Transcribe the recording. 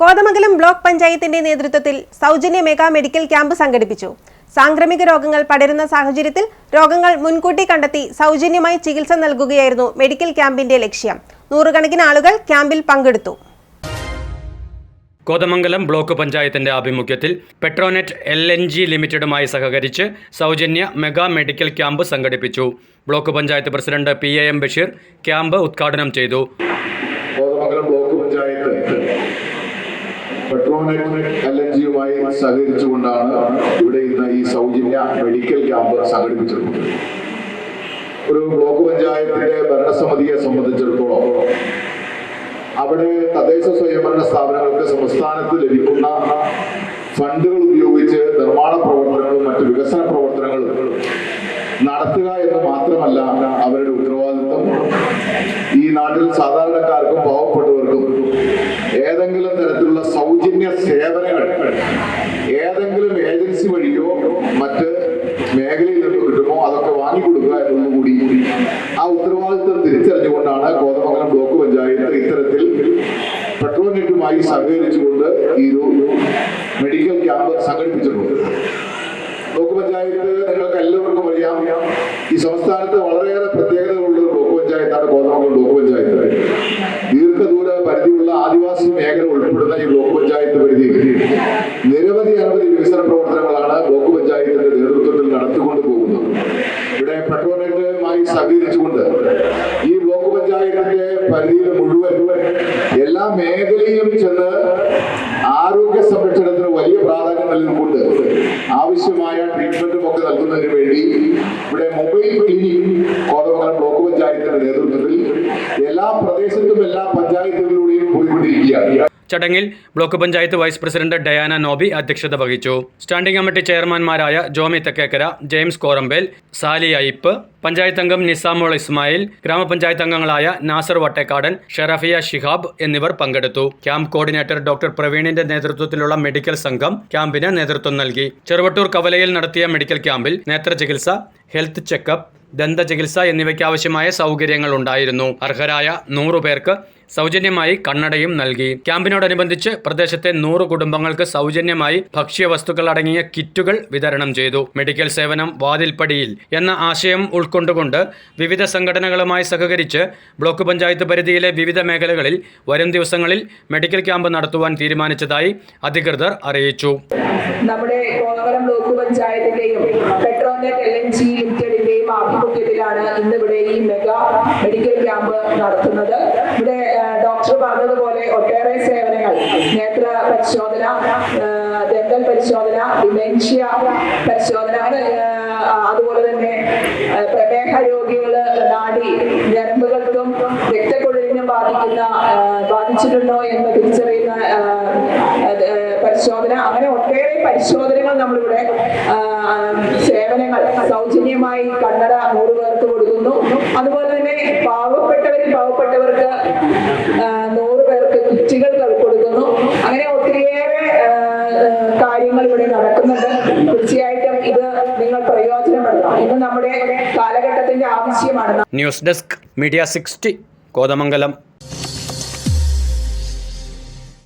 Kothamangalam block പഞ്ചായത്തിന്റെ നേതൃത്വത്തിൽ സൗജന്യ മെഗാ മെഡിക്കൽ ക്യാമ്പ് സംഘടിപ്പിച്ചു. സാംക്രമിക രോഗങ്ങൾ പടരുന്ന സാഹചര്യത്തിൽ രോഗങ്ങൾ മുൻകൂട്ടി കണ്ടെത്തി സൗജന്യമായി ചികിത്സ നൽകുകയായിരുന്നു മെഡിക്കൽ ക്യാമ്പിന്റെ ലക്ഷ്യം. നൂറുകണക്കിന് ആളുകൾ ക്യാമ്പിൽ പങ്കെടുത്തു. കോതമംഗലം ബ്ലോക്ക് പഞ്ചായത്തിന്റെ ആഭിമുഖ്യത്തിൽ പെട്രോനെറ്റ് എൽ എൻ ജി ലിമിറ്റഡുമായി സഹകരിച്ച് സൗജന്യ മെഗാ മെഡിക്കൽ ക്യാമ്പ് സംഘടിപ്പിച്ചു. Block panchayat president P A M Basheer camp ഉദ്ഘാടനം ചെയ്തു. Kothamangalam block panchayat Petronet L N ജിയുമായി സഹകരിച്ചുകൊണ്ടാണ് ഇവിടെ ഇന്ന് ഈ സൗജന്യ മെഡിക്കൽ ക്യാമ്പ് സംഘടിപ്പിച്ചിട്ടുള്ളത്. ഒരു ബ്ലോക്ക് പഞ്ചായത്തിന്റെ ഭരണസമിതിയെ സംബന്ധിച്ചിടത്തോളം അവിടെ തദ്ദേശ സ്വയംഭരണ സ്ഥാപനങ്ങൾക്ക് സംസ്ഥാനത്ത് ലഭിക്കുന്ന ഫണ്ടുകൾ ഉപയോഗിച്ച് നിർമ്മാണ പ്രവർത്തനങ്ങളും മറ്റ് വികസന പ്രവർത്തനങ്ങളും നടത്തുക എന്ന് മാത്രമല്ല അവരുടെ ഉത്തരവാദിത്വം. ഈ നാട്ടിൽ സാധാരണക്കാർക്കും പെട്രോനെറ്റുമായി സഹകരിച്ചുകൊണ്ട് ഈ ഒരു മെഡിക്കൽ ക്യാമ്പ് സംഘടിപ്പിച്ചിട്ടുണ്ട്. ബ്ലോക്ക് പഞ്ചായത്ത് നിങ്ങൾക്ക് എല്ലാവർക്കും അറിയാം. ഈ സംസ്ഥാനത്ത് വളരെയേറെ പ്രത്യേകതകളുള്ള ഒരു ബ്ലോക്ക് പഞ്ചായത്താണ് കോതമംഗലം ബ്ലോക്ക് പഞ്ചായത്ത്. ദീർഘദൂര പരിധിയുള്ള ആദിവാസി മേഖല ഉൾപ്പെടുന്ന ഈ ബ്ലോക്ക് പഞ്ചായത്ത് പരിധിയിൽ നിരവധി അനവധി വികസന പ്രവർത്തനങ്ങളാണ് ബ്ലോക്ക് പഞ്ചായത്തിന്റെ നേതൃത്വത്തിൽ നടത്തിക്കൊണ്ട് പോകുന്നത് ഇവിടെ പെട്രോളുമായി സഹകരിച്ചുകൊണ്ട് ഈ പഞ്ചായത്തിന്റെ പരിധിയിൽ മുഴുവൻ എല്ലാ മേഖലയിലും ചെന്ന് ആരോഗ്യ സംരക്ഷണത്തിന് വലിയ പ്രാധാന്യം നൽകുന്നുണ്ട് ആവശ്യമായ ട്രീറ്റ്മെന്റും ഒക്കെ നൽകുന്നതിന് വേണ്ടി ഇവിടെ മൊബൈൽ ക്ലിനിക് കോതമംഗലം ബ്ലോക്ക് പഞ്ചായത്തിന്റെ നേതൃത്വത്തിൽ എല്ലാ പ്രദേശത്തും എല്ലാ പഞ്ചായത്തുകളിലൂടെയും പോയിക്കൊണ്ടിരിക്കുകയാണ്. ചടങ്ങിൽ block panchayat vice president Diana Nobi അധ്യക്ഷത വഹിച്ചു. സ്റ്റാൻഡിംഗ് കമ്മിറ്റി ചെയർമാൻമാരായ ജോമി തെക്കേക്കര ജെയിംസ് കോറമ്പേൽ സാലി അയിപ്പ് പഞ്ചായത്ത് അംഗം നിസാമോൾ ഇസ്മായിൽ ഗ്രാമപഞ്ചായത്ത് അംഗങ്ങളായ നാസർ വട്ടേക്കാടൻ ഷെറഫിയ ഷിഹാബ് എന്നിവർ പങ്കെടുത്തു. ക്യാമ്പ് കോർഡിനേറ്റർ ഡോക്ടർ പ്രവീണിന്റെ നേതൃത്വത്തിലുള്ള മെഡിക്കൽ സംഘം ക്യാമ്പിന് നേതൃത്വം നൽകി. ചെറുവട്ടൂർ കവലയിൽ നടത്തിയ മെഡിക്കൽ ക്യാമ്പിൽ നേത്ര ചികിത്സ ഹെൽത്ത് ചെക്കപ്പ് ദന്ത ചികിത്സ എന്നിവയ്ക്ക് ആവശ്യമായ സൗകര്യങ്ങൾ ഉണ്ടായിരുന്നു. അർഹരായ നൂറു പേർക്ക് സൗജന്യമായി കണ്ണടയും നൽകി. ക്യാമ്പിനോടനുബന്ധിച്ച് പ്രദേശത്തെ നൂറ് കുടുംബങ്ങൾക്ക് സൗജന്യമായി ഭക്ഷ്യവസ്തുക്കൾ അടങ്ങിയ കിറ്റുകൾ വിതരണം ചെയ്തു. മെഡിക്കൽ സേവനം വാതിൽപ്പടിയിൽ എന്ന ആശയം ഉൾക്കൊണ്ടുകൊണ്ട് വിവിധ സംഘടനകളുമായി സഹകരിച്ച് ബ്ലോക്ക് പഞ്ചായത്ത് പരിധിയിലെ വിവിധ മേഖലകളിൽ വരും ദിവസങ്ങളിൽ മെഡിക്കൽ ക്യാമ്പ് നടത്തുവാൻ തീരുമാനിച്ചതായി അധികൃതർ അറിയിച്ചു. നമ്മുടെ ബ്ലോക്ക് പഞ്ചായത്തിന്റെയും ആഭിമുഖ്യത്തിലാണ് ഇന്ന് ഇവിടെ ഈ മെഗാ മെഡിക്കൽ ക്യാമ്പ് നടത്തുന്നത്. ഇവിടെ ഡോക്ടർ പറഞ്ഞതുപോലെ ഒട്ടേറെ സേവനങ്ങൾ. നേത്ര പരിശോധന ദന്തൽ പരിശോധന ഡിമെൻഷ്യ പരിശോധന അതുപോലെ തന്നെ പ്രമേഹ രോഗികൾ നാടി ഞരമ്പുകൾക്കും രക്തക്കുഴലിനും ബാധിക്കുന്ന ബാധിച്ചിട്ടുണ്ടോ എന്ന് തിരിച്ചറിയുന്ന പരിശോധന. അങ്ങനെ ഒട്ടേറെ പരിശോധനകൾ നമ്മളിവിടെ സേവനങ്ങൾ സൗജന്യമായി കണ്ണട നൂറ് പേർക്ക് കൊടുക്കുന്നു. അതുപോലെ തന്നെ പാവപ്പെട്ടവരിൽ പാവപ്പെട്ടവർക്ക് നൂറ് പേർക്ക് കുറ്റികൾ കൊടുക്കുന്നു. അങ്ങനെ ഒത്തിരിയേറെ കാര്യങ്ങൾ ഇവിടെ നടക്കുന്നുണ്ട്. തീർച്ചയായിട്ടും ഇത് നിങ്ങൾ പ്രയോജനപ്പെടുത്തണം. ഇത് നമ്മുടെ കാലഘട്ടത്തിന്റെ ആവശ്യമാണ്. News desk media sixty Kothamangalam.